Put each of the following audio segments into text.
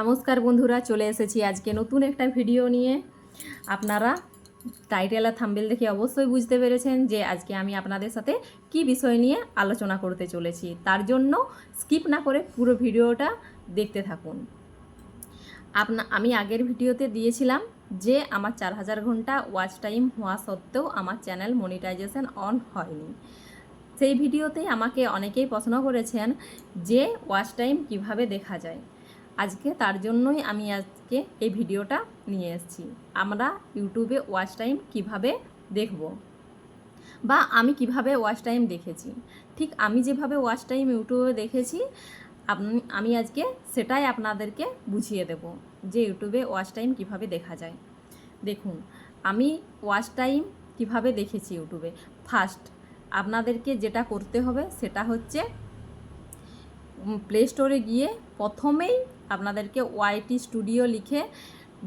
নমস্কার বন্ধুরা, চলে এসেছি আজকে নতুন একটা ভিডিও নিয়ে। আপনারা টাইটেল আর থাম্বেল দেখে অবশ্যই বুঝতে পেরেছেন যে আজকে আমি আপনাদের সাথে কি বিষয় নিয়ে আলোচনা করতে চলেছি। তার জন্য স্কিপ না করে পুরো ভিডিওটা দেখতে থাকুন। আপনা, আমি আগের ভিডিওতে দিয়েছিলাম যে আমার চার হাজার ঘণ্টা ওয়াচ টাইম হওয়া সত্ত্বেও আমার চ্যানেল মনিটাইজেশন অন হয়নি। সেই ভিডিওতেই আমাকে অনেকেই প্রশ্ন করেছেন যে ওয়াচ টাইম কীভাবে দেখা যায়। আজকে তার জন্যই আমি আজকে এই ভিডিওটা নিয়ে এসেছি। আমরা ইউটিউবে ওয়াচ টাইম কীভাবে দেখব বা আমি কীভাবে ওয়াচ টাইম দেখেছি? ঠিক আমি যেভাবে ওয়াচ টাইম ইউটিউবে দেখেছি, আপনি, আমি আজকে সেটাই আপনাদেরকে বুঝিয়ে দেব যে ইউটিউবে ওয়াচ টাইম কীভাবে দেখা যায়। দেখুন, আমি ওয়াচ টাইম কীভাবে দেখেছি ইউটিউবে? ফার্স্ট, আপনাদেরকে যেটা করতে হবে সেটা হচ্ছে প্লে স্টোরে গিয়ে প্রথমেই আপনাদেরকে ওয়াইটি স্টুডিও লিখে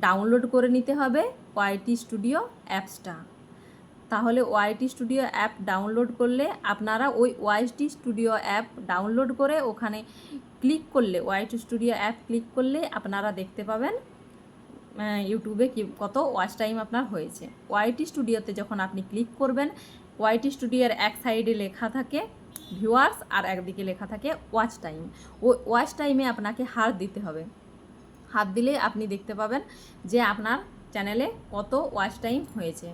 ডাউনলোড করে নিতে হবে ওয়াইটি স্টুডিও অ্যাপসটা। তাহলে ওয়াইটি স্টুডিও অ্যাপ ডাউনলোড করলে আপনারা ওই ওয়াইটি স্টুডিও অ্যাপ ডাউনলোড করে ওখানে ক্লিক করলে, ওয়াইটি স্টুডিও অ্যাপ ক্লিক করলে আপনারা দেখতে পাবেন ইউটিউবে কি কত ওয়াচ টাইম আপনার হয়েছে। ওয়াইটি স্টুডিওতে যখন আপনি ক্লিক করবেন, ওয়াইটি স্টুডিওর এক সাইডে লেখা থাকে ভিউয়ার্স আর একদিকে লেখা থাকে ওয়াচ টাইম ওই ওয়াচ টাইমে আপনাকে হাত দিতে হবে। হাত দিলে আপনি দেখতে পাবেন যে আপনার চ্যানেলে কত ওয়াচ টাইম হয়েছে।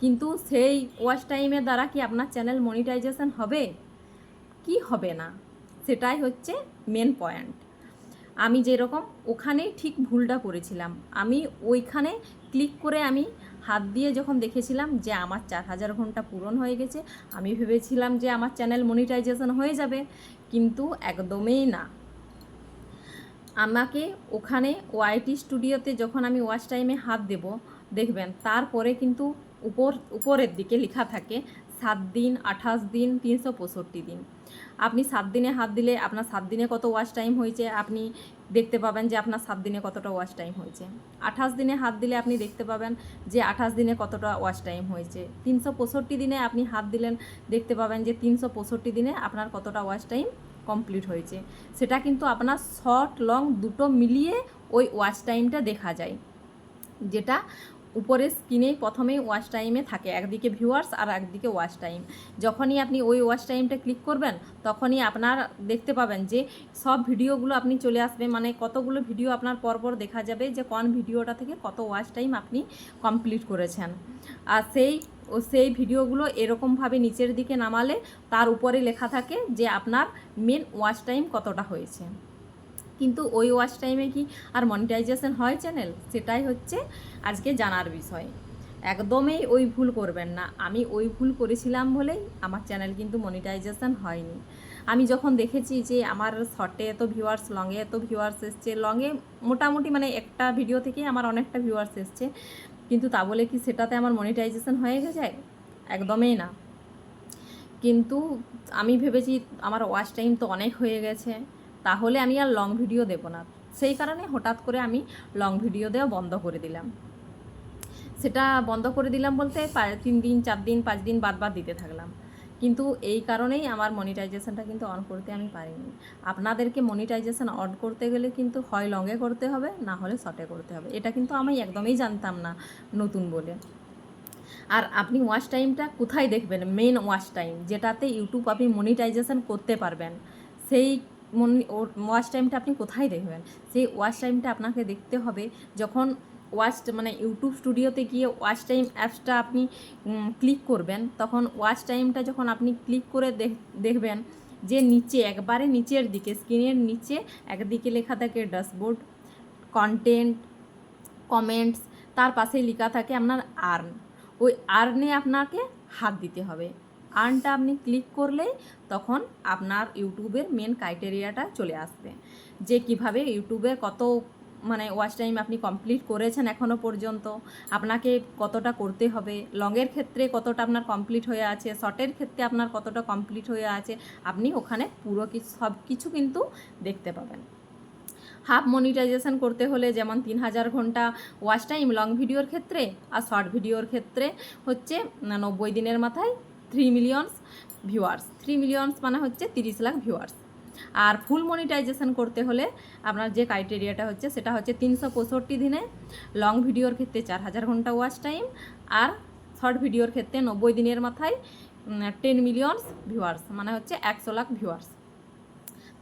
কিন্তু সেই ওয়াচ টাইমের দ্বারা কি আপনার চ্যানেল মনিটাইজেশন হবে? কি হবে না? সেটাই হচ্ছে মেন পয়েন্ট আমি যেরকম ওখানেই ঠিক ভুলটা করেছিলাম। আমি ওইখানে ক্লিক করে আমি হাত দিয়ে যখন দেখেছিলাম যে আমার চার হাজার ঘণ্টা পূরণ হয়ে গেছে, আমি ভেবেছিলাম যে আমার চ্যানেল মনিটাইজেশন হয়ে যাবে, কিন্তু একদমই না। আমাকে ওখানে ওয়াইটি স্টুডিওতে যখন আমি ওয়াচ টাইমে হাত দেব, দেখবেন, তারপরে কিন্তু উপর, উপরের দিকে লেখা থাকে, সাত দিন, আঠাশ দিন, তিনশো পঁয়ষট্টি দিন। আপনি সাত দিনে হাত দিলে আপনার সাত দিনে কত ওয়াচ টাইম হয়েছে? আপনি দেখতে পাবেন যে আপনার সাত দিনে কতটা ওয়াচ টাইম হয়েছে। আঠাশ দিনে হাত দিলে আপনি দেখতে পাবেন যে আঠাশ দিনে কতটা ওয়াচ টাইম হয়েছে। তিনশো পঁয়ষট্টি দিনে আপনি হাত দিলেন, দেখতে পাবেন যে তিনশো পঁয়ষট্টি দিনে আপনার কতটা ওয়াচ টাইম কমপ্লিট হয়েছে। সেটা কিন্তু আপনার শর্ট লং দুটো মিলিয়ে ওই ওয়াচ টাইমটা দেখা যায়। যেটা উপরের স্ক্রিনেই প্রথমেই ওয়াচ টাইমে থাকে, একদিকে ভিউয়ার্স আর একদিকে ওয়াচ টাইম যখনই আপনি ওই ওয়াচ টাইমটা ক্লিক করবেন, তখনই আপনার দেখতে পাবেন যে সব ভিডিওগুলো আপনি চলে আসবে। মানে কতগুলো ভিডিও আপনার পরপর দেখা যাবে যে কোন ভিডিওটা থেকে কত ওয়াচ টাইম আপনি কমপ্লিট করেছেন। আর সেই ও সেই ভিডিওগুলো এরকমভাবে নিচের দিকে নামালে তার উপরে লেখা থাকে যে আপনার মেন ওয়াচ টাইম কতটা হয়েছে। কিন্তু ওই ওয়াচ টাইমে কি আর মনিটাইজেশন হয় চ্যানেল সেটাই হচ্ছে আজকে জানার বিষয়। একদমই ওই ভুল করবেন না। আমি ওই ভুল করেছিলাম বলেই আমার চ্যানেল কিন্তু মনিটাইজেশন হয়নি। আমি যখন দেখেছি যে আমার শর্টে এত ভিউয়ার্স লংয়ে এত ভিউয়ার্স এসছে লংয়ে মোটামুটি মানে একটা ভিডিও থেকে আমার অনেকটা ভিউয়ার্স এসছে। কিন্তু তা বলে কি সেটাতে আমার মনিটাইজেশন হয়ে গেছে? একদমই না। কিন্তু আমি ভেবেছি আমার ওয়াচ টাইম তো অনেক হয়ে গেছে। তাহলে আমি আর লং ভিডিও দেব না। সেই কারণে হঠাৎ করে আমি লং ভিডিও দেওয়া বন্ধ করে দিলাম। সেটা বন্ধ করে দিলাম বলতে তিন দিন, চার দিন, পাঁচ দিন বাদ বাদ দিতে থাকলাম। কিন্তু এই কারণেই আমার মনিটাইজেশনটা কিন্তু অন করতে আমি পারিনি। আপনাদেরকে মনিটাইজেশন অন করতে গেলে কিন্তু হয় লংয়ে করতে হবে, না হলে শর্টে করতে হবে। এটা কিন্তু আমি একদমই জানতাম না নতুন বলে। আর আপনি ওয়াচ টাইমটা কোথায় দেখবেন? মেন ওয়াচ টাইম যেটাতে ইউটিউব আপনি মনিটাইজেশন করতে পারবেন। সেই মনি ওয়াচ টাইমটা আপনি কোথায় দেখবেন? সেই ওয়াচ টাইমটা আপনাকে দেখতে হবে যখন ওয়াচ মানে ইউটিউব স্টুডিওতে গিয়ে ওয়াচ টাইম অ্যাপসটা আপনি ক্লিক করবেন, তখন ওয়াচ টাইমটা যখন আপনি ক্লিক করে দেখবেন যে নিচে, একবারে নিচের দিকে স্ক্রিনের নিচে, একদিকে লেখা থাকে ড্যাশবোর্ড কন্টেন্ট কমেন্টস তার পাশেই লেখা থাকে আপনার আর্ন ওই আর্নে আপনাকে হাত দিতে হবে। আর্নটা আপনি ক্লিক করলেই তখন আপনার ইউটিউবের মেন ক্রাইটেরিয়াটা চলে আসবে। যে কীভাবে ইউটিউবে কত মানে ওয়াচ টাইম আপনি কমপ্লিট করেছেন এখনও পর্যন্ত, আপনাকে কতটা করতে হবে লংয়ের ক্ষেত্রে কতটা আপনার কমপ্লিট হয়ে আছে শর্টের ক্ষেত্রে আপনার কতটা কমপ্লিট হয়ে আছে, আপনি ওখানে পুরো সব কিছু কিন্তু দেখতে পাবেন। হাফ মনিটাইজেশন করতে হলে যেমন তিন হাজার ঘণ্টা ওয়াচ টাইম লং ভিডিওর ক্ষেত্রে আর শর্ট ভিডিওর ক্ষেত্রে হচ্ছে নব্বই দিনের মাথায় three millions viewers three millions মানে হচ্ছে তিরিশ লাখ ভিউয়ার্স আর ফুল মনিটাইজেশন করতে হলে আপনার যে ক্রাইটেরিয়াটা হচ্ছে, সেটা হচ্ছে তিনশো পঁয়ষট্টি দিনে লং ভিডিওর ক্ষেত্রে চার হাজার ঘণ্টা ওয়াচ টাইম আর শর্ট ভিডিওর ক্ষেত্রে নব্বই দিনের মাথায় টেন মিলিয়নস ভিউয়ার্স মানে হচ্ছে একশো লাখ ভিউয়ার্স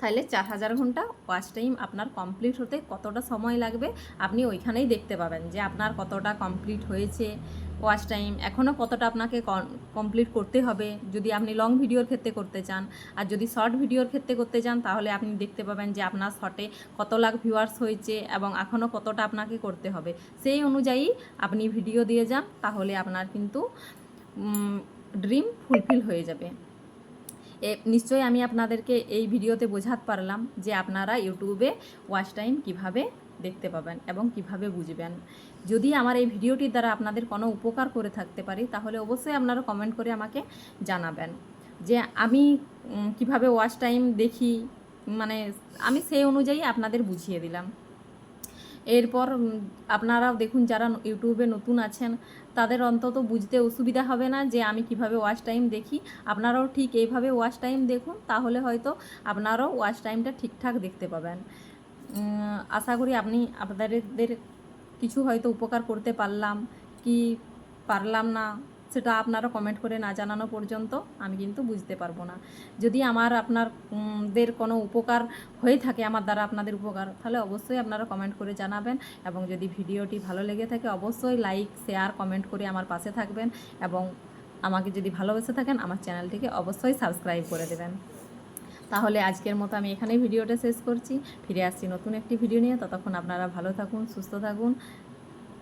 তাহলে চার হাজার ঘণ্টা ওয়াচ টাইম আপনার কমপ্লিট হতে কতটা সময় লাগবে, আপনি ওইখানেই দেখতে পাবেন যে আপনার কতটা কমপ্লিট হয়েছে ওয়াচ টাইম এখনও কতটা আপনাকে কমপ্লিট করতে হবে? যদি আপনি লং ভিডিওর ক্ষেত্রে করতে চান, আর যদি শর্ট ভিডিওর ক্ষেত্রে করতে চান, তাহলে আপনি দেখতে পাবেন যে আপনার শর্টে কত লাখ ভিউয়ার্স হয়েছে এবং এখনও কতটা আপনাকে করতে হবে। সেই অনুযায়ী আপনি ভিডিও দিয়ে যান, তাহলে আপনার কিন্তু ড্রিম ফুলফিল হয়ে যাবে। নিশ্চয়ই আমি আপনাদেরকে এই ভিডিওতে বোঝাতে পারলাম যে আপনারা ইউটিউবে ওয়াচ টাইম কীভাবে দেখতে পাবেন এবং কীভাবে বুঝবেন। যদি আমার এই ভিডিওটির দ্বারা আপনাদের কোনো উপকার করে থাকতে পারি, তাহলে অবশ্যই আপনারা কমেন্ট করে আমাকে জানাবেন যে আমি কীভাবে ওয়াচ টাইম দেখি মানে আমি সেই অনুযায়ী আপনাদের বুঝিয়ে দিলাম। এরপর আপনারাও দেখুন যারা ইউটিউবে নতুন আছেন, তাদের অন্তত বুঝতে অসুবিধা হবে না যে আমি কীভাবে ওয়াচ টাইম দেখি। আপনারাও ঠিক এইভাবে ওয়াচ টাইম দেখুন, তাহলে হয়তো আপনারাও ওয়াচ টাইমটা ঠিকঠাক দেখতে পাবেন। আশা করি আপনি, আপনাদের কিছু হয়তো উপকার করতে পারলাম, কি পারলাম না সেটা আপনারা কমেন্ট করে না জানানো পর্যন্ত আমি কিন্তু বুঝতে পারব না। যদি আমার আপনার উম, দের কোনো উপকার হয়ে থাকে আমার দ্বারা আপনাদের উপকার তাহলে অবশ্যই আপনারা কমেন্ট করে জানাবেন। এবং যদি ভিডিওটি ভালো লেগে থাকে অবশ্যই লাইক শেয়ার কমেন্ট করে আমার পাশে থাকবেন। এবং আমাকে যদি ভালোবেসে থাকেন আমার চ্যানেলটিকে অবশ্যই সাবস্ক্রাইব করে দেবেন। তাহলে আজকের মতো আমি এখানেই ভিডিওটা শেষ করছি। ফিরে আসছি নতুন একটি ভিডিও নিয়ে। ততক্ষণ আপনারা ভালো থাকুন সুস্থ থাকুন।